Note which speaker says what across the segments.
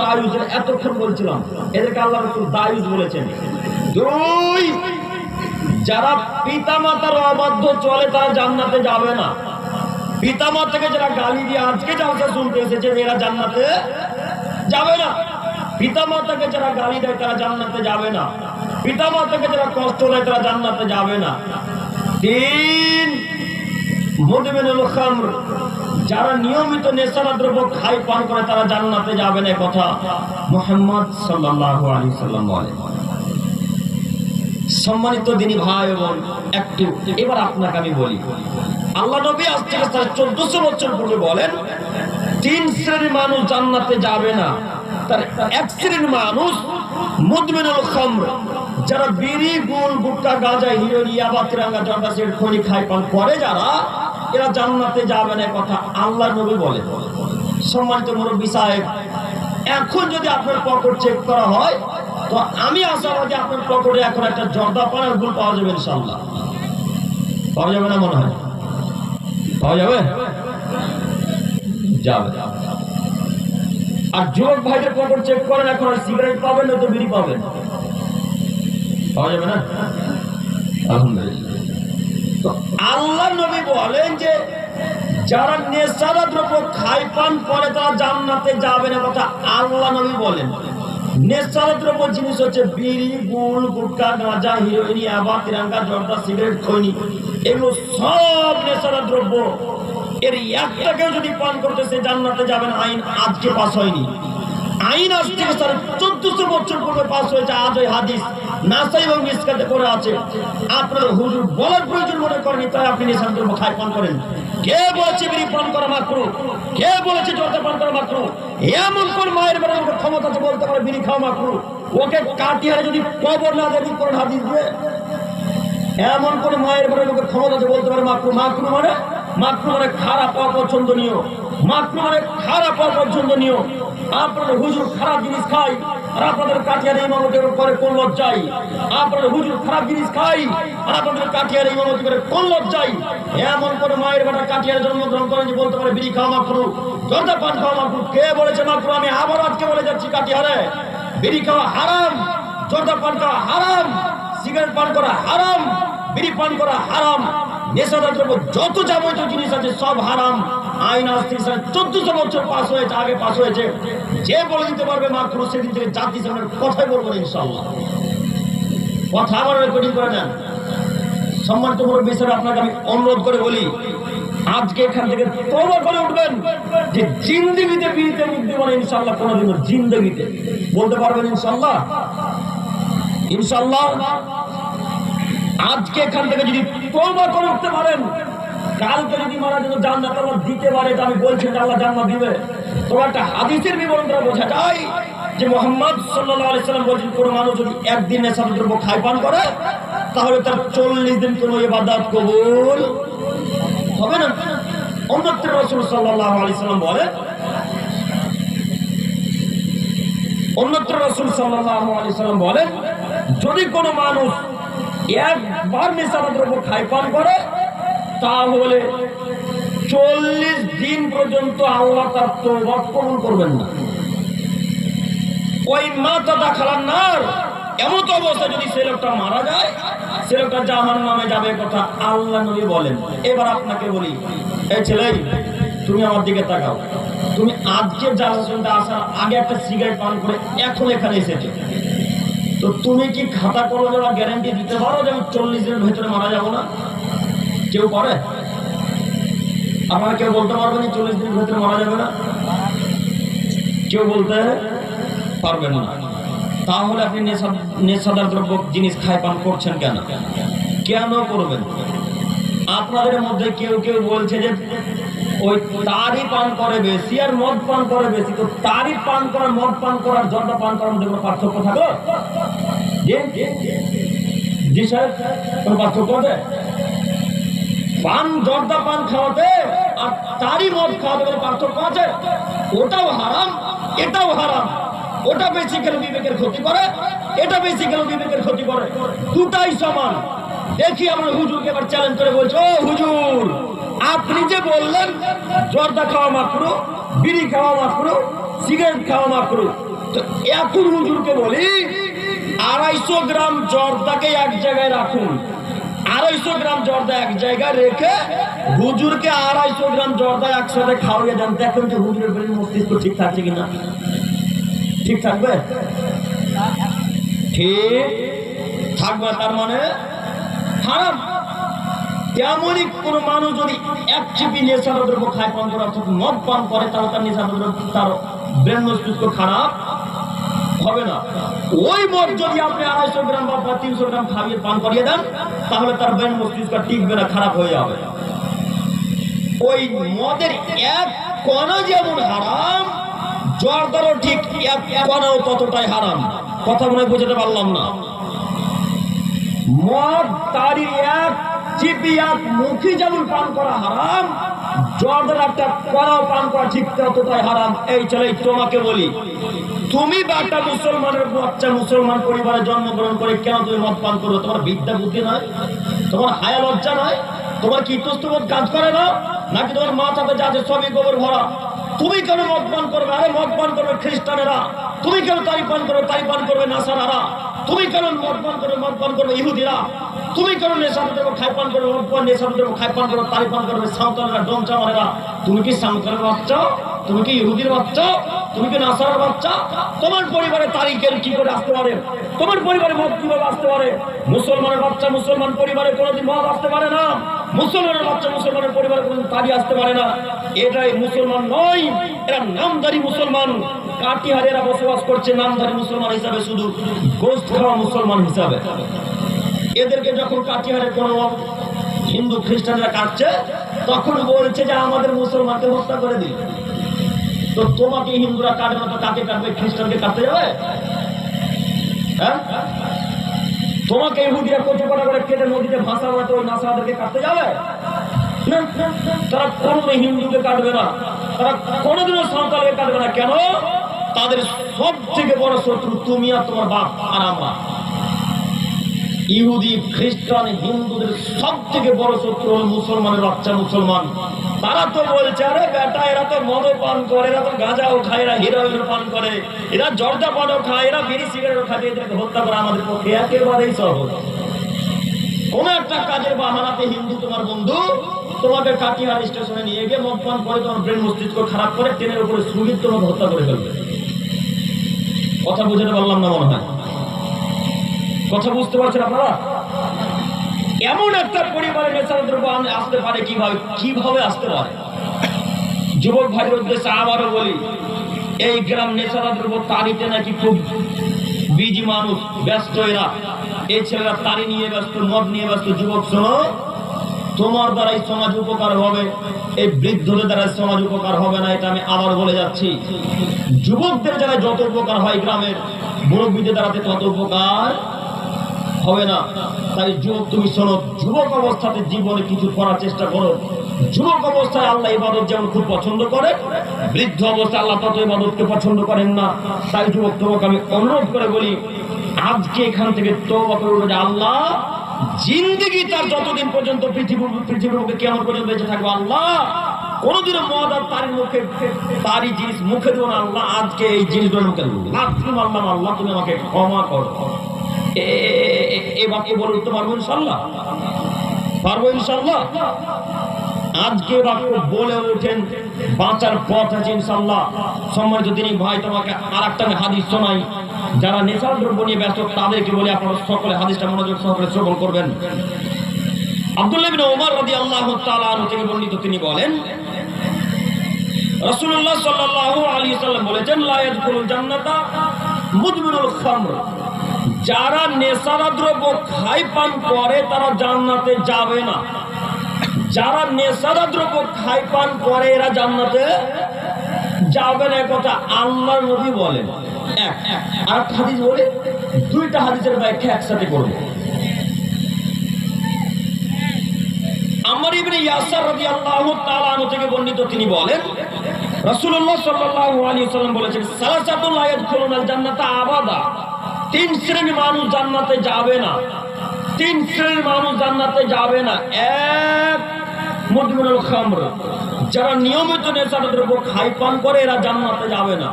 Speaker 1: দায়ুজের এতক্ষণ বলছিলাম এদেরকে আল্লাহ রসুল দায়ুজ বলেছেন। দুই যারা পিতা মাতার অবাধ্য চলে তারা জান্নাতে যাবে না। পিতা মাতাকে যারা গালি দিয়ে আজকে জালসা শুনতে এসেছে এরা জান্নাতে যাবে না। পিতা মাতাকে যারা গালি দেয় তারা জান্নাতে যাবে না। পিতা মাতাকে যারা কষ্ট দেয় তারা জান্নাতে যাবে না। তিন মুদমিনুল খামর। যারা নিয়মিত নেশারা দ্রব্য খাই পান করে, তারা জান্নাতে যাবে না কথা মুহাম্মদ সাল্লাল্লাহু আলাইহি সাল্লাম সম্মানিত দিনী ভাই এবং একটু এবার আপনাকে আমি বলি, আল্লাহ নবী আজ থেকে তার চোদ্দশো বছর পূর্বে বলেন, তিন শ্রেণির মানুষ জান্নাতে যাবে না। তার এক শ্রেণির মানুষ মুদমিনুল খামর, যারা বিড়ি গুল গুটকা গাঁজা হিরোইন ইয়াবা তিরাঙ্গা জর্দা সেট খনি খাই পান করে যারা এরা জান্নাতে যাবে না কথা আল্লাহ নবী বলে। সম্মানিত মুরব্বী সাহেব, এখন যদি আপনার পকেট চেক করা হয়, তো আমি আশাবাদী আপনার পকেটে এখন একটা জর্দা পানের গুল পাওয়া যাবে ইনশাল্লাহ পাওয়া যাবে না মনে হয়? পাওয়া যাবে? যাবে। আর যুবক ভাইদের পকেট চেক করেন, এখন আর সিগারেট পাবেন না তো বিড়ি পাবেন? পাওয়া যাবে না? আলহামদুলিল্লাহ। আল্লাহ নবী বলেন যে, যারা নেশারা দ্রব্য খাই পান করে, তারা জান্নাতে যাবে না কথা আল্লাহ নবী বলেন। নেশারা দ্রব্য জিনিস হচ্ছে বিড়ি গুল গুটকা, গাঁজা, হিরোইনি আবার তিরাঙ্গা, জর্দা, সিগারেট, খৈনি। এগুলো সব নেশারা দ্রব্য। এর একটাকেও যদি পান করতে সে জান্নাতে যাবেন আইন আজকে পাস হয়নি। আইন আজ থেকে চোদ্দশো বছর পূর্বে পাস হয়েছে আজ ওই হাদিস। নাসাই এবং মিসকাতে করে আছে। আপনার হুজুর বলার প্রয়োজন মনে করেনি, তাই আপনি দ্রব্য খাই পান করেন। কে বলেছে বিড়ি পান করা মাত্র? কে বলেছে জর্দা পান করা মাত্র? এমন কোন মায়ের বেড়া আমাকে ক্ষমতা আছে বলতে পারে বিড়ি খাওয়া মাত্র? ওকে কাটিয়ারে যদি কবর না দেয় কোন হাদিস দিয়ে? এমন কোন মায়ের বেড়া লোকের ক্ষমতা আছে বলতে পারে মাত্র? মাত্র মানে? মাত্র মানে খারাপ অপছন্দনীয়। মাত্র মানে খারাপ অপছন্দনীয়। আপনাদের হুজুর খারাপ জিনিস খাই আর আপনাদের কাঠিয়ার ইমামতের করে কোন লজ্জাই আপনাদের হুজুর খারাপ জিনিস খাই আর আপনাদের কাঠিয়ার ইমামতি করে কোন লজ্জাই এমন কোন মায়ের বেটা কাঠিয়ার জন্মগ্রহণ করেন যে বলতে পারে, বিড়ি খাওয়া মাত্র জর্দা পান খাওয়া মাত্র কে বলেছে মাত্র আমি আবার আজকে বলে যাচ্ছি কাঠিয়ারে বিড়ি খাওয়া হারাম জর্দা পান খাওয়া হারাম, সিগারেট পান করা হারাম, বিড়ি পান করা হারাম নেশাদার দ্রব্য, যত যাবতীয় জিনিস আছে সব হারাম। আইন থেকে চোদ্দশো বছর পাস হয়েছে, আগে পাস হয়েছে। যে বলে দিতে পারবে মাত্র সেদিন থেকে জাতি সামনের কথাই বলব ইনশাল্লাহ কথা আমার রেকর্ডিং করে নেন সম্মানিত বড় বিষয়ে আপনাকে আমি অনুরোধ করে বলি, আজকে এখান থেকে তবা করে উঠবেন যে জিন্দগিতে বিড়িতে মুক্তি মানে ইনশাল্লাহ কোনোদিনও জিন্দগিতে। বলতে পারবেন ইনশাল্লাহ ইনশাল্লাহ আজকে এখান থেকে যদি তওবা করে উঠতে পারেন কালকে যদি মারা যেন জান্নাত আল্লাহ দিতে পারে এটা আমি বলছি আল্লাহ জান্নাত দিবে। তবে একটা হাদিসের বিবরণ দ্বারা বোঝা যায় যে মোহাম্মদ সাল্লাল্লাহু আলাইহি সাল্লাম বলছেন, কোনো মানুষ যদি একদিন নেশার দ্রব্য খাই পান করে, তাহলে তার চল্লিশ দিন কোনো ইবাদত কবুল হবে না। অন্যত্র রসুল সাল্লাল্লাহু আলাইহি সাল্লাম বলেন অন্যত্র রসুল সাল্লাল্লাহু আলাইহি সাল্লাম বলেন যদি কোনো মানুষ একবার নেশাদার দ্রব্য খাই পান করে তাহলে চল্লিশ দিন পর্যন্ত আল্লাহ তার তোবা কবুল করবেন না। ওই মাথা দেখালাম না এমন তো অবস্থা যদি সে লোকটা মারা যায়, সে লোকটা জাহান নামে যাবে কথা আল্লাহ নবী বলেন। এবার আপনাকে বলি এই ছেলে, তুমি আমার দিকে তাকাও। তুমি আজকে জাহাজ শুনতে আসার আগে একটা সিগারেট পান করে এখন এখানে এসেছ। তো তুমি কি খাতা কলমে বা গ্যারান্টি দিতে পারো যে আমি চল্লিশ দিনের ভেতরে মারা যাব না? কেউ করে? আপনারা কেউ বলতে পারবেন চল্লিশ দিনের ভেতরে মারা যাবে না। কেউ বলতে পারবেন না। তাহলে আপনি নেশা নেশাদার দ্রব্য জিনিস খায় পান করছেন কেন? কেন করবেন? আপনাদের মধ্যে কেউ কেউ বলছে যে, ওই তারই পান করে বেশি আর মদ পান করে বেশি। তো তারই পান করার মদ পান করার জর্দা পান করার মধ্যে কোনো পার্থক্য থাকল? জি? কোনো পার্থক্য আছে? পান, জর্দা পান খাওয়াতে আর তারই মদ খাওয়াতে কোনো পার্থক্য আছে? ওটাও হারাম, এটাও হারাম। ওটা বেশি খেলে বিবেকের ক্ষতি করে, এটা বেশি খেলে বিবেকের ক্ষতি করে। দুটাই সমান। দেখি আমরা হুজুরকে এবার চ্যালেঞ্জ করে বলছো হুজুর, আপনি যে বললেন, জর্দা খাওয়া মাত্র বিড়ি খাওয়া মাত্র সিগারেট খাওয়া মাকরু, তো এখন হুজুরকে বলি, আড়াইশো গ্রাম জর্দাকে এক জায়গায় রাখুন। আড়াইশো গ্রাম জর্দা এক জায়গায় রেখে হুজুরকে আড়াইশো গ্রাম জর্দা একসাথে খাওয়াইয়ে দেন। দেখেন যে হুজুরের ব্রেন মস্তিষ্ক ঠিক থাকছে কিনা। ঠিক থাকবে? ঠিক থাকবে তার মানে হারাম। তেমনই কোন মানুষ যদি এক চিপি নেশার দ্রব্য খায় পান করে অর্থাৎ মদ পান করে, তাহলে তার নেশার দ্রব্য তার ব্রেন মস্তিষ্ক খারাপ হবে না। ওই মদ যদি আপনি আড়াইশো গ্রাম বা তিনশো গ্রাম খাইয়ে পান করিয়ে দেন তাহলে তার ব্রেন মস্তিষ্ক টিকবে না, খারাপ হয়ে যাবে। ওই মদের এক কণা যেমন হারাম জর্দারও ঠিক এক কণাও ততটাই হারাম। কথা মনে বুঝতে পারলাম না। মদ, তারই এক চিপি এক মুখী যেমন পান করা হারাম জর্দার একটা কড়াও পান করা ঠিক হারাম। এই চলে তোমাকে বলি, তুমি বা একটা মুসলমানের মুসলমান পরিবারে জন্মগ্রহণ করে কেন তুমি মদ পান করো তোমার বিদ্যা বুদ্ধি নয়, তোমার হায়া লজ্জা নয়, তোমার কি ইতস্তবোধ কাজ করে না? নাকি তোমার মাথাতে যা আছে সবই গোবর ভরা? তুমি কেন মদ পান করবে? আরে মদ পান করবে খ্রিস্টানেরা। তুমি কেন তারি পান করবে? তারি পান করবে নাসারারা। তুমি কেন মদ পান করবে? মদ পান করবে ইহুদিরা। তুমি কেন নেশাতে দেবো খাই পান করবে পান নেশাতে দেবো খাই পান করবে তারি পান করবে সাঁওতালেরা ডোমচামারেরা তুমি কি সাঁওতালের বাচ্চা? তুমি কি ইহুদির বাচ্চা? তুমি কি নাসারার বাচ্চা? তোমার পরিবারে তারিখের কি করে আসতে পারে? তোমার পরিবারে মদ কীভাবে আসতে পারে? মুসলমানের বাচ্চা মুসলমান পরিবারে কোনোদিন মদ আসতে পারে না। মুসলমানের বাচ্চা মুসলমানের পরিবারে কোনোদিন তারি আসতে পারে না। এটাই মুসলমান নয়, এরা নামধারী মুসলমান। কাটিহারে এরা বসবাস করছে নামধারী মুসলমান হিসাবে শুধু। গোস্ত খাওয়া মুসলমান হিসাবে। এদেরকে যখন কাটিহারে কোনো হিন্দু খ্রিস্টানরা কাটছে তখন বলছে যে আমাদের মুসলমানকে হত্যা করে দিল। তো তোমাকে হিন্দুরা কাটবে না কাকে কাটবে? খ্রিস্টানকে কাটতে যাবে? হ্যাঁ? তোমাকে ইহুদিরা কোচে কটা করে কেটে নদীতে ভাষা বলাতে ওই নাসাদেরকে কাটতে যাবে? না, তারা কোনোদিন হিন্দুকে কাটবে না। তারা কোনোদিনও সাঁওতালকে কাটবে না। কেন? তাদের সব থেকে বড় শত্রু তুমি আর তোমার বাপ আর আমরা। ইহুদি, খ্রিস্টান, হিন্দুদের সব থেকে বড় শত্রু হল মুসলমানের বাচ্চা মুসলমান। তারা তো বলছে, আরে বেটা, এরা তো মদ পান করে, এরা তো গাঁজাও খায়, এরা হিরোইন পান করে। এরা জর্দা পানও খায়, এরা বিড়ি সিগারেট খায় এদেরকে হত্যা করা আমাদের পক্ষে একেবারেই সহজ। কোন একটা কাজের বাহানাতে হিন্দু তোমার বন্ধু, তোমাকে কাটিহার স্টেশনে নিয়ে গিয়ে মদ পান করে, তোমার ব্রেন মস্তিষ্ক খারাপ করে ট্রেনের উপরে সুগিত তোমাকে হত্যা করে ফেলবে। কথা বুঝতে পারলাম না মনে হয়? কথা বুঝতে পারছেন আপনারা? এমন একটা পরিবারের নেশার দ্রব্য আসতে পারে কীভাবে কীভাবে আসতে পারে? যুবক ভাইয়ের উদ্দেশ্যে আবারও বলি, এই গ্রাম নেশার দ্রব্য তারিতে নাকি খুব বিজি মানুষ, ব্যস্ত এরা। এই ছেলেরা তারি নিয়ে ব্যস্ত, মদ নিয়ে ব্যস্ত। যুবক, শোনো, তোমার দ্বারাই সমাজ উপকার হবে, এই বৃদ্ধদের দ্বারা সমাজ উপকার হবে না, এটা আমি আবার বলে যাচ্ছি। যুবকদের দ্বারা যত উপকার হয় গ্রামের, মুরব্বীদের দ্বারাতে তত উপকার হবে না। তাই যুবক, তুমি শোনো, যুবক অবস্থাতে জীবনে কিছু করার চেষ্টা করো। যুবক অবস্থায় আল্লাহ ইবাদত যেমন খুব পছন্দ করে, বৃদ্ধ অবস্থায় আল্লাহ তত ইবাদতকে পছন্দ করেন না। তাই যুবক, তোমাকে আমি অনুরোধ করে বলি, আজকে এখান থেকে তওবা করব যে আল্লাহ, জিন্দগি তার যতদিন পর্যন্ত পৃথিবী, পৃথিবীর মুখে কেমন পর্যন্ত বেঁচে থাকব, আল্লাহ, কোনোদিনও মদ আর তার মুখে, তারই জিনিস মুখে দেবো না, আল্লাহ, আজকে এই জিনিসগুলো মুখে দেবো। মারলাম আল্লাহ, তুমি আমাকে ক্ষমা করো। এ- বাক্য বলে উঠতে পারব ইনশাল্লাহ পারব ইনশাল্লাহ আজকে বাক্য বলে ওঠেন বাঁচার পথ আছে ইনশাল্লাহ সম্মানিত তিনি ভাই, তোমাকে আর একটা হাদিস শোনাই। যারা নেশার দ্রব্য নিয়ে ব্যস্ত, তাদেরকে বলে আপনারা সকলে হাদিসটা মনোযোগ সহকারে শ্রবণ করবেন। আব্দুল্লাহ বিন ওমর রাদিয়াল্লাহু তাআলা থেকে বর্ণিত তিনি বলেন, রাসূলুল্লাহ সাল্লাল্লাহু আলাইহি সাল্লাম বলেছেন, লা ইয়াদখুলুল জান্নাতা মুদমিনুল খামর। যারা নেশারা দ্রব্য খাই পান করে, তারা জান্নাতে যাবে না। যারা নেশারা দ্রব্য খাই পান করে, এরা জান্নাতে যাবে না। কথা আল্লাহর নবী বলেন। এক আর হাদিস বলে, দুইটা হাদিসের ব্যাখ্যা একসাথে করব। আমার তিনি বলেন বলেছেন আবাদা। তিন শ্রেণির মানুষ জান্নাতে যাবে না। তিন শ্রেণির মানুষ জান্নাতে যাবে না। এক মজমুরুল খামর। যারা নিয়মিত নেশা দ্রব্য খাই পান করে, এরা জান্নাতে যাবে না।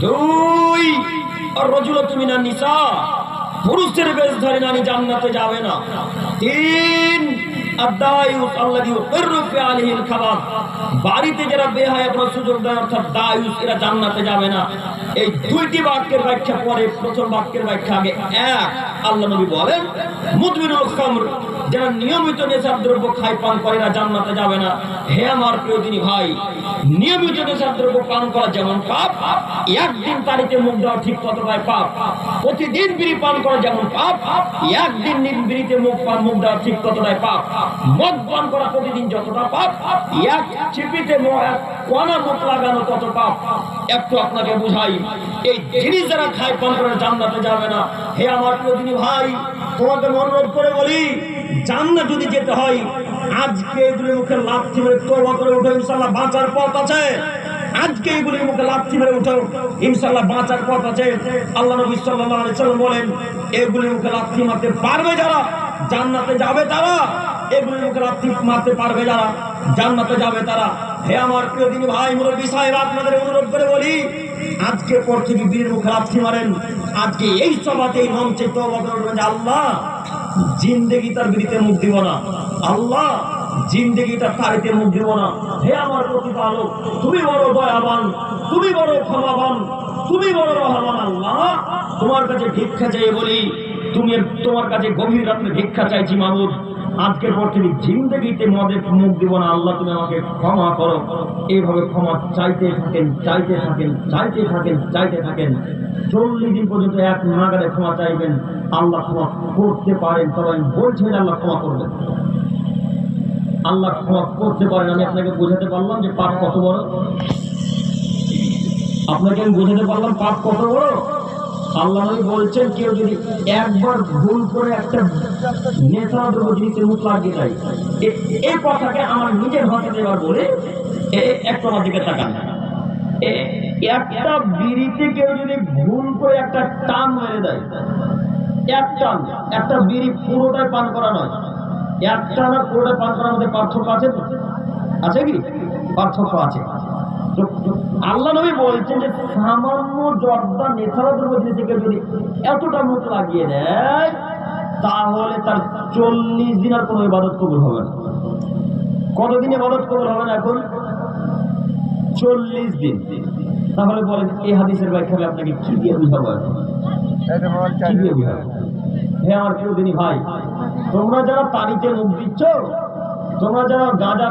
Speaker 1: দুই আর রজুল তুমি না নিশা পুরুষের বেশ ধরে না জান্নাতে যাবে না। তিন আদায়ুস আল্লাযী ইউকিররু ফি আলিহিল খাবার। বাড়িতে যারা বেহায়া আপনার সুযোগ দেয়, অর্থাৎ দায়ুস, এরা জান্নাতে যাবে না। এই দুইটি বাক্যের ব্যাখ্যা পরে প্রথম বাক্যের ব্যাখ্যা আগে এক। আল্লাহ নবী বলেন, মুদমিনুল খামর যারা নিয়মিত নেশার দ্রব্য খাই পান করে এরা জান্নাতে যাবে না। হে আমার প্রিয়দিনী ভাই, নিয়মিত নেশার দ্রব্য পান করা যেমন পাপ, একদিন তারিখে মুখ দেওয়া ঠিক ততটাই পাপ? প্রতিদিন বিড়ি পান করা যেমন পাপ, একদিন বিড়িতে মুখ পান, মুখ দেওয়া ঠিক ততটাই পাপ? মদ পান করা প্রতিদিন যতটা পাপ, এক চিপিতে কণা মুখ লাগানো তত পাপ? একটু আপনাকে বুঝাই, এই জিনিস যারা খায় পান করে জান্নাতে যাবে না। হে আমার প্রিয়দিনী ভাই, তোমাকে অনুরোধ করে বলি, জান্নাত যদি যেতে হয়, আজকে এগুলি মুখে লাথি মেরে তোবা করে উঠে ইনশাল্লাহ বাঁচার পথ আছে। আজকে এগুলির মুখে লাথি মেরে উঠো ইনশাল্লাহ বাঁচার পথ আছে। আল্লাহ নবী সাল্লাল্লাহু আলাইহি সাল্লাম বলেন, এগুলির মুখে লাথি মারতে পারবে যারা? জান্নাতে যাবে তারা? এগুলির মুখে লাথি মারতে পারবে যারা? জান্নাতে যাবে তারা? হে আমার প্রিয় দিনী ভাই, মুরব্বী সাহেব, আপনাদের অনুরোধ করে বলি, আজকে পর থেকে বীরের মুখে লাথি মারেন, আজকে এই সভাতে এই মঞ্চে তো করবেন যে আল্লাহ, জিন্দেগি তার বিড়িতে মুখ দিব না। আল্লাহ, জিন্দেগি তার তারিতে মুখ দিব না। হে আমার প্রতিপালক, তুমি বড় দয়াবান, তুমি বড় ক্ষমাবান, তুমি বড় রহমান আল্লাহ। তোমার কাছে ভিক্ষা চাই বলি, তুমি তোমার কাছে গভীর রাত্রে ভিক্ষা চাইছি মাহমুদ। আজকের পর থেকে জিন্দগিতে মদের মুখ দিব না। আল্লাহ, তুমি আমাকে ক্ষমা করো। এইভাবে ক্ষমা চাইতে থাকেন চাইতে থাকেন চাইতে থাকেন চাইতে থাকেন। চল্লিশ দিন পর্যন্ত এক নাগারে ক্ষমা চাইবেন। আল্লাহ ক্ষমা করতে পারেন। তবে আমি বলছি আল্লাহ ক্ষমা করবেন। আল্লাহ ক্ষমা করতে পারেন। আমি আপনাকে বোঝাতে পারলাম যে পাপ কত বড়। আপনাকে আমি বোঝাতে পারলাম পাপ কত বড়। আল্লাহ বলছেন, কেউ যদি একবার ভুল করে একটা দ্রব্য জিনিসের মুখ লাগিয়ে এ- এই কথাকে আমার নিজের ভাষাতে এবার বলে একটু আমার দিকে তাকান। একটা বিড়িতে কেউ যদি ভুল করে একটা টান মেরে দেয়, এক টান, একটা বিড়ি পুরোটাই পান করা নয়, এক টান আর পুরোটাই পান করার মধ্যে পার্থক্য আছে? আছে কি? পার্থক্য আছে। আল্লাহ নবী বলছেন যে সামান্য জর্দা নেশারা দ্রব্য জিনিসকে যদি এতটা মুখ লাগিয়ে দেয় তাহলে তার চল্লিশ দিন আর কোনো ইবাদত কবুল হবে না। কতদিন ইবাদত কবুল হবে না এখন? চল্লিশ দিন। তাহলে বলেন এই হাদিসের ব্যাখ্যা আমি আপনাকে কি দিয়ে বুঝাবো? কি দিয়ে বুঝাবো? হে আমার প্রিয় দিনী ভাই তোমরা যারা তারিখে মুখ দিচ্ছ তোমরা যারা গাঁজা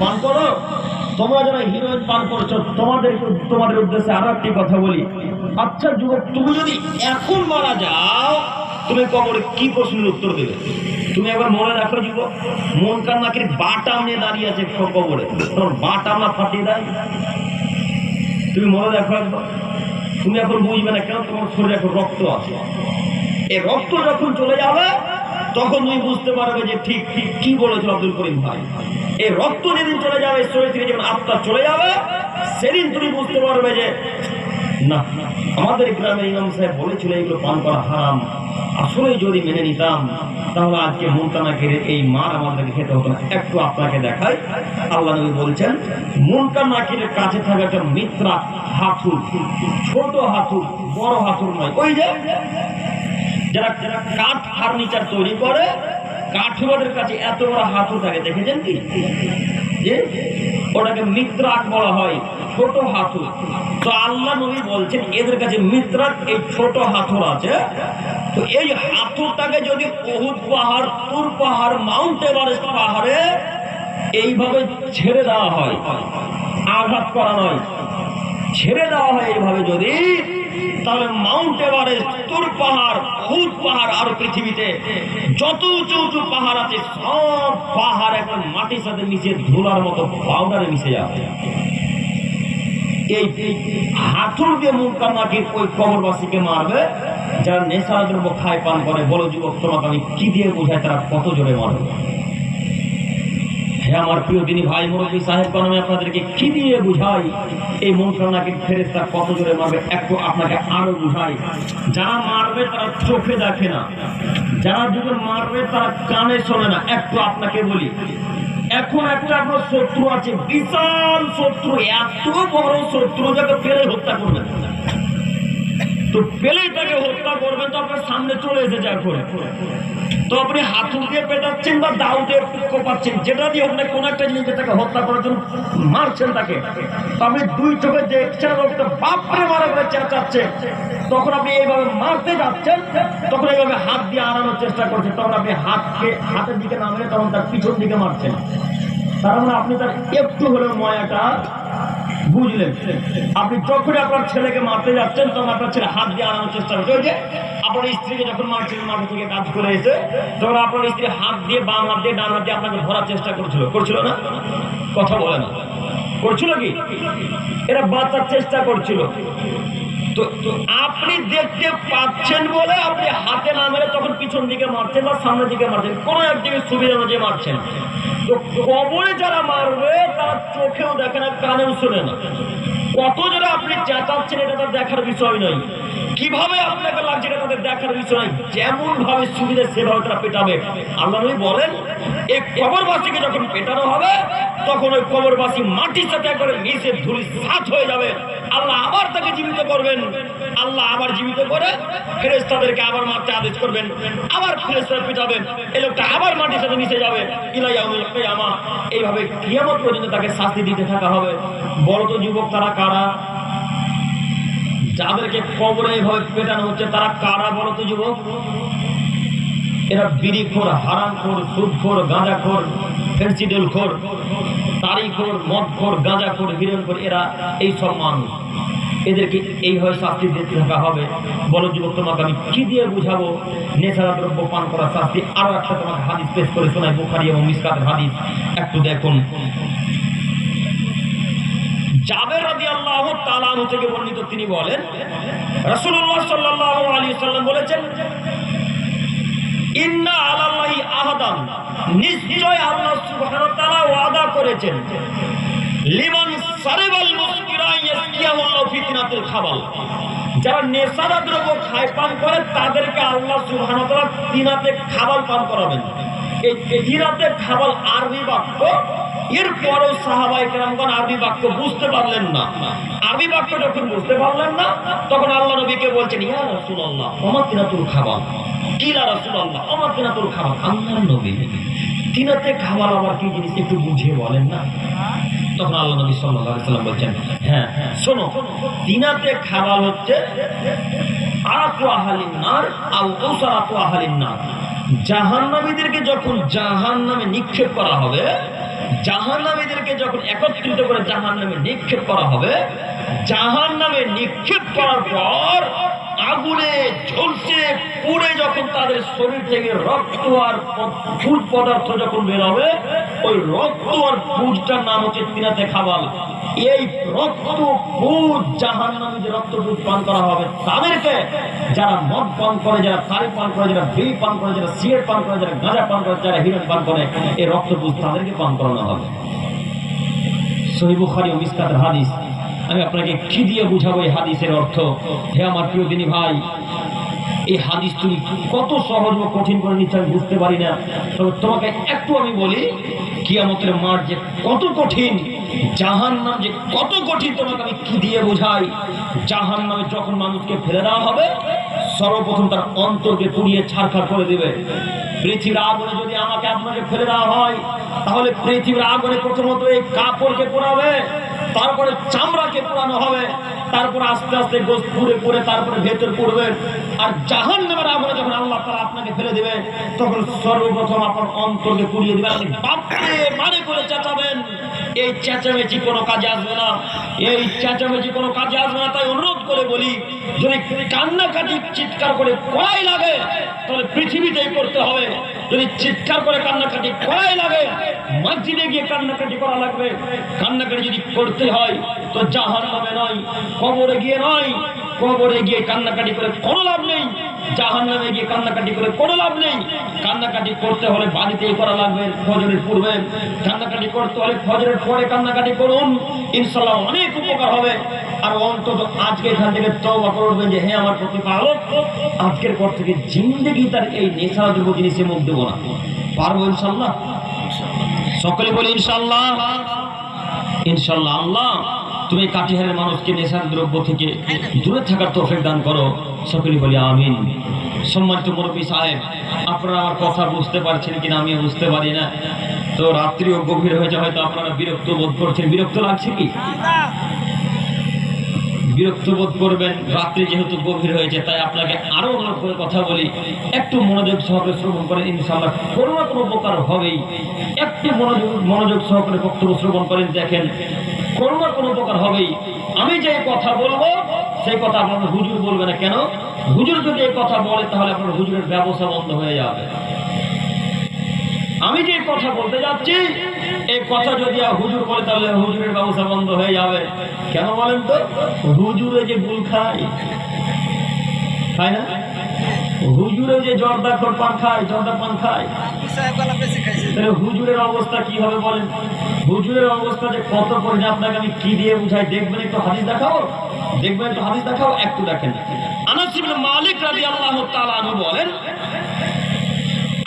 Speaker 1: পান করো তোমরা যারা হিরোইন পান করছ, তোমাদের তোমাদের উদ্দেশ্যে আরও একটি কথা বলি। আচ্ছা যুবক, তুমি যদি এখন মারা যাও, তুমি কবরে কি প্রশ্নের উত্তর দেবে? তুমি একবার মনে রাখো যুবক, মন কান্নাকির বাটা নিয়ে দাঁড়িয়ে আছে কবরে। তোমার বাটা আমরা ফাটিয়ে দেয়। তুমি মনে রাখো একবার। তুমি এখন বুঝবে না কেন তোমার শরীরে এখন রক্ত আছে। এই রক্ত যখন চলে যাবে, তখন তুমি বুঝতে পারবে যে ঠিক ঠিক কি বলেছিল আব্দুল করিম ভাই। এই রক্ত যেদিন চলে যাবে শরীর যখন আত্মা চলে যাবে, সেদিন তুমি বুঝতে পারবে যে, না, আমাদের গ্রামের ইমাম সাহেব বলেছিল এগুলো পান করা হারাম। আসলে যদি মেনে নিতাম, তাহলে আজকে মুনকানাকের এই মার আমাদেরকে খেতে হতো না। একটু আপনাকে দেখাই। আল্লাহ নবী বলছেন মুনকানাকির কাছে থাকা একটা মিত্রা হাতুর, ছোট হাতুর, বড় হাতুর নয়। ওই যে, যারা কাঠ ফার্নিচার তৈরি করে কাঠুয়াদের কাছে এত বড় হাতুর থাকে, দেখেছেন কি? যে ওটাকে মিত্রাক বলা হয়, ছোট হাতুর তো আল্লাহ নবী বলছেন, এদের কাছে মিত্রাক, এই ছোট হাতুর আছে। তো এই হাতুরটাকে যদি বহুত পাহাড়, তুর পাহাড়, মাউন্ট এভারেস্ট পাহাড়ে এইভাবে ছেড়ে দেওয়া হয়, আঘাত করা নয়, ছেড়ে দেওয়া হয় এইভাবে যদি তাহলে মাউন্ট এভারেস্ট, তুর পাহাড়, খুদ পাহাড় আর পৃথিবীতে যত উঁচু উঁচু পাহাড় আছে, সব পাহাড় একদম মাটির সাথে মিশে ধুলার মতো পাউডারে মিশে যাবে এই হাতুর দিয়ে মুখ কান্নাকে ওই কবরবাসীকে মারবে, যারা নেশা দ্রব্য খায়, পান করে, বলো যুবক, তোমাকে আমি কি দিয়ে বোঝায় তারা কত জোরে মারবে? হে আমার প্রিয় দিনী ভাই মুরব্বী সাহেব আমি আপনাদেরকে কি দিয়ে বুঝাই? এই মন্ত্রণাকে ফেরেস্তা কত জোরে মারবে? একটু আপনাকে আরও বুঝাই। যারা মারবে তারা চোখে দেখে না। যারা যদি মারবে তারা কানে শোনে না। একটু আপনাকে বলি, এখন একটা আপনার শত্রু আছে, বিশাল শত্রু, এত বড় শত্রু যাকে পেলে হত্যা করবেন। তো পেলেই তাকে হত্যা করবেন, তো আপনার সামনে চলে এসেছে এখন। তো আপনি হাতুড় দিয়ে পেটাচ্ছেন বা দাউ দিয়ে কোপাচ্ছেন যেটা দিয়ে আপনি কোন একটা জিনিস তাকে হত্যা করার জন্য মারছেন তাকে। তো আপনি দুই চোখে দেখছেন বাপরে মারা করে চেঁচাচ্ছে। তখন আপনি এইভাবে মারতে যাচ্ছেন, তখন এইভাবে হাত দিয়ে আনানোর চেষ্টা করছেন, তখন আপনি হাতকে হাতের দিকে নামলে তখন তার পিছন দিকে মারছেন। তার মানে আপনি তার একটু হলেও ময়াটা বুঝলেন। আপনি যখনই আপনার ছেলেকে মারতে যাচ্ছেন, তখন আপনার ছেলে হাত দিয়ে আনানোর চেষ্টা করছে। ওই যে আপনার স্ত্রীকে যখন মারছিলেন মাঠে থেকে কাজ করে এসে, তখন আপনার স্ত্রী হাত দিয়ে বাম হাত দিয়ে ডান হাত দিয়ে আপনাকে ধরার চেষ্টা করছিল। করছিল না? কথা বলে না। করছিল কি? এরা বাঁচার চেষ্টা করছিল। তো আপনি দেখতে পাচ্ছেন বলে আপনি হাতে না মেরে তখন পিছন দিকে মারছেন বা সামনের দিকে মারছেন। কোনো একদিকে সুবিধা অনুযায়ী মারছেন। তো কবরে যারা মারবে, তারা চোখেও দেখে না, কানেও শোনে না। কত যারা আপনি চেঁচাচ্ছেন, এটা তার দেখার বিষয় নয়। কীভাবে আপনাকে লাগছে এটা তাদের দেখার বিষয় যেমন ভাবে সুবিধা সেভাবে তারা পেটাবে। আল্লাহ নবী বলেন এই কবরবাসীকে যখন পেটানো হবে, তখন ওই কবরবাসী মাটির সাথে একবারে মিশে ধুলি সাত হয়ে যাবে। আল্লাহ আবার তাকে জীবিত করবেন। আল্লাহ আবার জীবিত করে ফেরেস্তাদেরকে আবার মারতে আদেশ করবেন। আবার ফেরেস্তাদের পিটাবেন এই লোকটা আবার মাটির সাথে মিশে যাবে। ইলাইয়াউল কিয়ামা। এইভাবে কিয়ামত পর্যন্ত তাকে শাস্তি দিতে থাকা হবে। বড় তো যুবক তারা কারা? যাদেরকে কবরে এইভাবে পেটানো হচ্ছে, তারা কারা বড় তো যুবক? এরা বিড়িখোর, হারামখোর, সুদখোর, গাঁজাখোর, ফেন্সিডেলখোর, তারিখোর, মদখোর, গাঁজাখোর হিরণখোর এরা এই সব মানুষ। এদেরকে এইভাবে শাস্তি দিতে থাকা হবে। বলো যুবক, তোমাকে আমি কি দিয়ে বুঝাবো? নেশারা দ্রব্য পান করার শাস্তি আরও একটা তোমাকে হাদিস পেশ করে শোনাই, বুখারি এবং মিসকাতের হাদিস। একটু দেখুন। জাবের রাদিয়াল্লাহু তাআলা আনহু থেকে বর্ণিত তিনি বলেন, রাসূলুল্লাহ সাল্লাল্লাহু আলাইহি সাল্লাম বলেছেন, ইন্না আলাল্লাহি আহাদান। নিশ্চয় আল্লাহ সুবহানাহু ওয়া ওয়াদা করেছেন, লিমান সারিবাল মুসকিরা ইয়াসকিয়াহুল্লাহু ফিতনাতুল খাবাল যারা নেশাদা দ্রব্য খায়, পান করে, তাদেরকে আল্লাহ সুবহানাহু ওয়া তাআলা তিনাতে খাবার পান করাবেন। এই তিনাতে খাবার আরবি বাক্য এরপরেও সাহাবাই কেরামগণ আরবি বাক্য বুঝতে পারলেন না। আরবি বাক্য যখন বুঝতে পারলেন না, তখন আল্লাহ নবীকে বলছেন, ইয়া রাসূলুল্লাহ আমার তিনাতুল খাবার কিলা রাসূলুল্লাহ আমার তিনাতুল খাবার? আল্লাহর নবী। তিনাতে খাবার আবার কি জিনিস একটু বুঝিয়ে বলেন না? তখন আল্লাহ নবী সাল্লাল্লাহু সাল্লাম বলছেন হ্যাঁ শোনো, তিনাতে খাবার হচ্ছে আরাকু আহালিন নার আও আহালিন নার। জাহান্নামীদেরকে যখন জাহান্নামে নিক্ষেপ করা হবে জাহান্নামীদেরকে যখন একত্রিত করে জাহান নামে নিক্ষেপ করা হবে জাহান নামে নিক্ষেপ করার পর আগুনে ঝলসে পুড়ে যখন তাদের শরীর থেকে রক্ত আর ফুড পদার্থ যখন বেরোবে ওই রক্ত আর ফুডটার নাম হচ্ছে তিনাতে খাবাল। এই রক্ত ফুড জাহান নামে যে রক্ত ফুড পান করা হবে, তাদেরকে যারা মদ পান করে, যারা তারি পান করে, যারা বিড়ি পান করে, যারা সিগারেট পান করে, যারা গাঁজা পান করে, যারা হিরোইন পান করে, এই রক্ত ফুড তাদেরকে পান করানো হবে। সহিবুখারি ও মিসকাতের হাদিস। আমি আপনাকে কি দিয়ে বুঝাবো এই হাদিসের অর্থ? হে আমার প্রিয় দিনী ভাই এই হাদিস তুমি কত সহজ বা কঠিন করে নিচ্ছে আমি বুঝতে পারি না। তবে তোমাকে একটু আমি বলি, কিয়ামতের মার যে কত কঠিন জাহান নাম যে কত কঠিন তোমাকে আমি কি দিয়ে বোঝাই? জাহান নামে যখন মানুষকে ফেলে দেওয়া হবে, সর্বপ্রথম তার অন্তরকে পুড়িয়ে ছাড়খাড় করে দেবে। পৃথিবীর আগুনে যদি আমাকে আপনাকে ফেলে দেওয়া হয়, তাহলে পৃথিবীর আগুনে প্রথমত এই কাপড়কে পোড়াবে, তারপরে চামড়াকে পোড়ানো হবে। তারপরে আস্তে আস্তে গোস্ত পুড়ে পুড়ে তারপরে ভেতর পড়বে। আর জাহান নামের আগুনে যখন আল্লাহ তারা আপনাকে ফেলে দেবে, তখন সর্বপ্রথম আপনার অন্তরকে পুড়িয়ে দেবে। আপনি বাপরে মারে করে চেঁচাবেন। এই চেঁচামেচি কোনো কাজে আসবে না। এই চেঁচামেচি কোনো কাজে আসবে না, তাই অনুরোধ করে বলি, যদি কান্নাকাটি চিৎকার করে কড়াই লাগে, তাহলে পৃথিবীতেই করতে হবে। যদি চিৎকার করে কান্নাকাটি করাই লাগে, মসজিদে গিয়ে কান্নাকাটি করা লাগবে। কান্নাকাটি যদি করতে হয়, তো জাহান নামে নয়, কবরে গিয়ে নয়। কবরে গিয়ে কান্নাকাটি করে কোনো লাভ নেই। জাহান নামে গিয়ে কান্নাকাটি করে কোনো লাভ নেই। কান্নাকাটি করতে হলে বাড়িতেই করা লাগবে ফজরের পূর্বে। কান্নাকাটি করতে হলে ফজরের পরে কান্নাকাটি করুন। ইনশাল্লাহ অনেক উপকার হবে। আর অন্তত আজকে এখান থেকে তওবা করবেন যে হ্যাঁ আমার প্রতিপালক, আজকের পর থেকে জিন্দগি তার এই নেশা যুব জিনিসে মুখ দেবো না। পারব ইনশাল্লাহ সকলে বলি ইনশাল্লাহ ইনশাল্লাহ আল্লাহ, তুমি কাটিহারের মানুষকে নেশার দ্রব্য থেকে দূরে থাকার তৌফিক দান করো। সকলে বলি আমিন। সম্মানিত মুরব্বী সাহেব, আপনারা আমার কথা বুঝতে পারছেন কিনা আমি বুঝতে পারি না। তো রাত্রিও গভীর হয়েছে হয়তো আপনারা বিরক্ত বোধ করছেন। বিরক্ত লাগছে কি? বিরক্ত বোধ করবেন। রাত্রি যেহেতু গভীর হয়েছে, তাই আপনাকে আরও অনুরোধ করে কথা বলি। একটু মনোযোগ সহকারে শ্রবণ করেন, ইনশাআল্লাহ কোনো না কোনো উপকার হবেই। একটু মনোযোগ মনোযোগ সহকারে বক্তব্য শ্রবণ করেন, দেখেন, কোনো না কোনো উপকার হবেই। আমি যে কথা বলব সেই কথা আপনার হুজুর বলবে না। কেন? হুজুর যদি এই কথা বলে, তাহলে আপনার হুজুরের ব্যবসা বন্ধ হয়ে যাবে। আমি যে কথা বলতে যাচ্ছি, এই কথা যদি হুজুর বলে, তাহলে হুজুরের ব্যবসা বন্ধ হয়ে যাবে। কেন বলেন তো? হুজুরে যে গুল খায় খায় না? হুজুরে যে জর্দা পান খায়, জর্দা পান খায়। হুজুরের অবস্থা কি হবে বলেন? হুজুরের অবস্থা যে কত পরিমাণ আপনাকে আমি কি দিয়ে বুঝাই? দেখবেন একটু হাদিস দেখাও। দেখবেন একটু হাদিস দেখাও একটু দেখেন। আনাস ইবনে মালিক রাদিয়াল্লাহু তাআলা আনহু বলেন,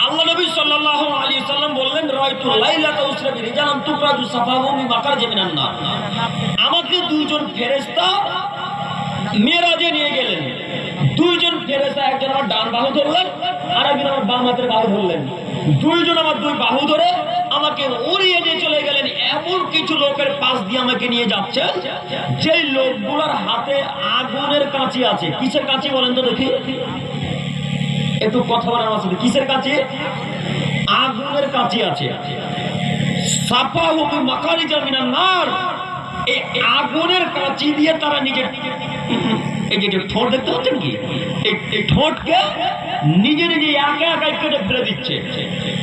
Speaker 1: আল্লাহ নবী সাল্লাল্লাহু আলাইহি সাল্লাম বললেন, রাইতু লাইলাতা উসরাবি রিজালান তুকরাজু সাফাহু মি মাকারজি মিনান নার। আমাকে দুইজন ফেরেশতা মেরাজে নিয়ে গেলেন। দুইজন ফেরেশতা, একজন আমার ডান বাহু ধরলেন আর একজন আমার বাম হাতের বাহু ধরলেন। দুইজন আমার দুই বাহু ধরে আমাকে উড়িয়ে নিয়ে চলে গেলেন। এমন কিছু লোকের পাশ দিয়ে আমাকে নিয়ে যাচ্ছে, যেই লোকগুলোর হাতে আগুনের কাঁচি আছে। কিসের কাঁচি বলেন তো দেখি। একটু কথা বলার সাথে কিসের কাছে আগুনের কাছে আছে। সাফা হুবি মাকারি জামিনা নার। এই আগুনের কাঁচি দিয়ে তারা নিজের এই যে যে ঠোঁট দেখতে পাচ্ছেন কি? এই ঠোঁটকে নিজে নিজে একা একা কেটে ফেলে দিচ্ছে।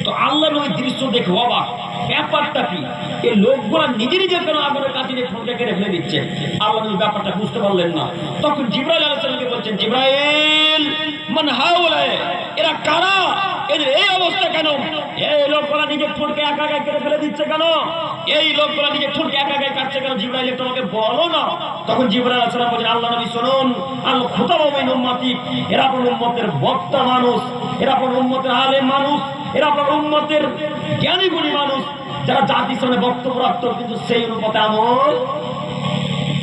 Speaker 1: তো আল্লাহর ওই দৃশ্য দেখে বাবা ব্যাপারটা কি? এই লোকগুলা নিজে নিজে কেন আগুনের কাছে দিয়ে ঠোঁটকে কেটে ফেলে দিচ্ছে? আল্লাহ ব্যাপারটা বুঝতে পারলেন না। তখন জিব্রাইল আলাইহিসসালামকে বলছেন, জিব্রাইল, মান হাওলায় এরা কারা? এদের এই অবস্থা কেন? এই লোকগুলা নিজের ঠোঁটকে একা একা কেটে ফেলে দিচ্ছে কেন? এই লোকগুলা নিজের ঠোঁটকে একা একা কাটছে কেন? জিব্রাইল আমাকে বলো না। তখন আলাইহিস সালাম বলেন আল্লাহ নবী, শুনুন, আল খুতাবা মিন উম্মতি, এরা আপনার উম্মতের বক্তা মানুষ, এরা আপনার উম্মতের আলেম মানুষ, এরা আপনার উম্মতের জ্ঞানী গুণী মানুষ, যারা জাতির সামনে বক্তব্য রাখতো, কিন্তু সেই অনুপাতে আমল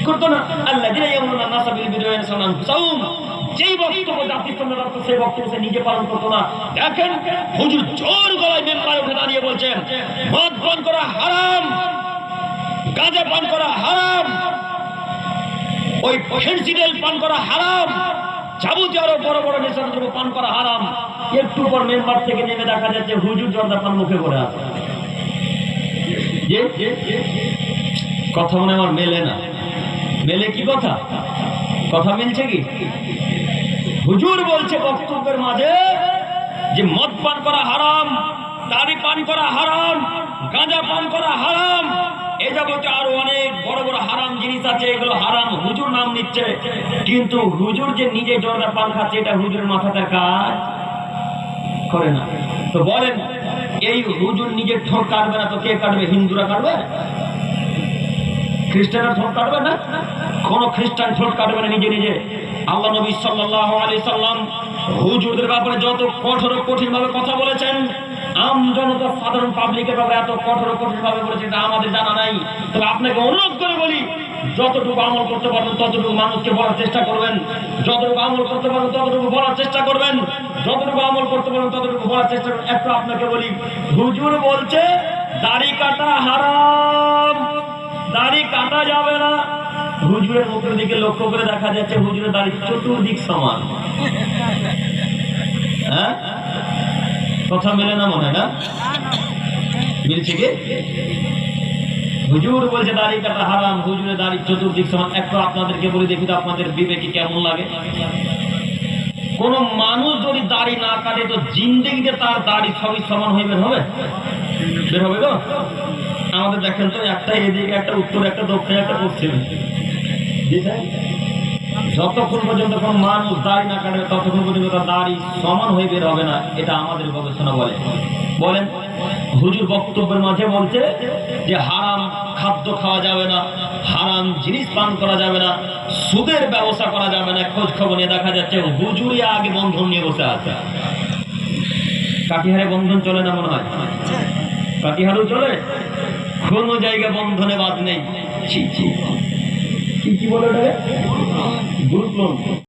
Speaker 1: করতো না। আল্লাহ দিনে এমন না নাসা বিল বিদওয়ান সালাম সাউম যেই বক্তব্য জাতির সামনে রাখতো, সেই বক্তব্য সে নিজে পালন করতো না। দেখেন, হুজুর জোর গলায় মেম্বারে উঠে দাঁড়িয়ে বলছেন, মদ পান করা হারাম, গাঁজা পান করা হারাম ওই ফেন্সিডেল পান করা হারাম। যাবতীয় আরও বড় বড় নেশা দ্রব্য পান করা হারাম। একটু পর মেম্বার থেকে নেমে দেখা যাচ্ছে হুজুর জর্দা পান মুখে করে আছে। কথা মনে আমার মেলে না। মেলে কি কথা? কথা মিলছে কি? হুজুর বলছে বক্তব্যের মাঝে যে মদ পান করা হারাম, দাড়ি পান করা হারাম, গাঁজা পান করা হারাম এ যাবতীয় আরও অনেক বড় বড় হারাম জিনিস আছে, এগুলো হারাম হুজুর নাম নিচ্ছে। কিন্তু হুজুর যে নিজে জর্দা পান খাচ্ছে, এটা হুজুরের মাথাতে কাজ করে না। তো বলেন, এই হুজুর নিজের ঠোঁট কাটবে না, তো কে কাটবে? হিন্দুরা কাটবে? খ্রিস্টানরা ঠোঁট কাটবে না? কোন খ্রিস্টান ঠোঁট কাটবে না নিজে নিজে। আল্লাহ নবী সাল্লাল্লাহু আলাইহি সাল্লাম হুজুরদের ব্যাপারে যত কঠোর কঠিন ভাবে কথা বলেছেন আম জনতা সাধারণ পাবলিকের ব্যাপারে এত কঠোর কঠোর ভাবে বলেছে, এটা আমাদের জানা নাই। তবে আপনাকে অনুরোধ করে বলি, যতটুকু আমল করতে পারবেন, ততটুকু মানুষকে বলার চেষ্টা করবেন। যতটুকু আমল করতে পারবেন, ততটুকু বলার চেষ্টা করবেন। যতটুকু আমল করতে পারবেন, ততটুকু বলার চেষ্টা করবেন। একটু আপনাকে বলি, হুজুর বলছে, দাড়ি কাটা হারাম, দাড়ি কাটা যাবে না। হুজুরের মুখের দিকে লক্ষ্য করে দেখা যাচ্ছে, হুজুরের দাড়ি চতুর্দিক সমান। হ্যাঁ? কথা মেলে না মনে না? মিলছে কি? হুজুর বলছে দাড়ি কাটা হারাম। হুজুরের দাড়ি চতুর্দিক সমান। একটু আপনাদেরকে বলি দেখি তো আপনাদের বিবেকে কেমন লাগে। কোন মানুষ যদি দাড়ি না কাটে, তো জিন্দেগিতে তার দাড়ি সবই সমান বের হবে? বের হবে গো? আমাদের দেখেন তো একটা এদিকে, একটা উত্তর, একটা দক্ষিণ, একটা পশ্চিম? যতক্ষণ পর্যন্ত কোন মানুষ দাড়ি না কাটবে, ততক্ষণ পর্যন্ত তার দাড়ি সমান হয়ে বের হবে না, এটা আমাদের গবেষণা বলে। বলেন, হুজুর বক্তব্যের মাঝে বলছে যে হারাম খাদ্য খাওয়া যাবে না, হারাম জিনিস পান করা যাবে না, সুদের ব্যবসা করা যাবে না, খোঁজ খবর নিয়ে দেখা যাচ্ছে হুজুরই আগে বন্ধন নিয়ে বসে আছে। কাটিহারে বন্ধন চলে না মনে হয়? কাটিহারেও চলে? কোনো জায়গা বন্ধনে বাদ নেই। ছি ছি। কি বলে ওটাকে? Group loan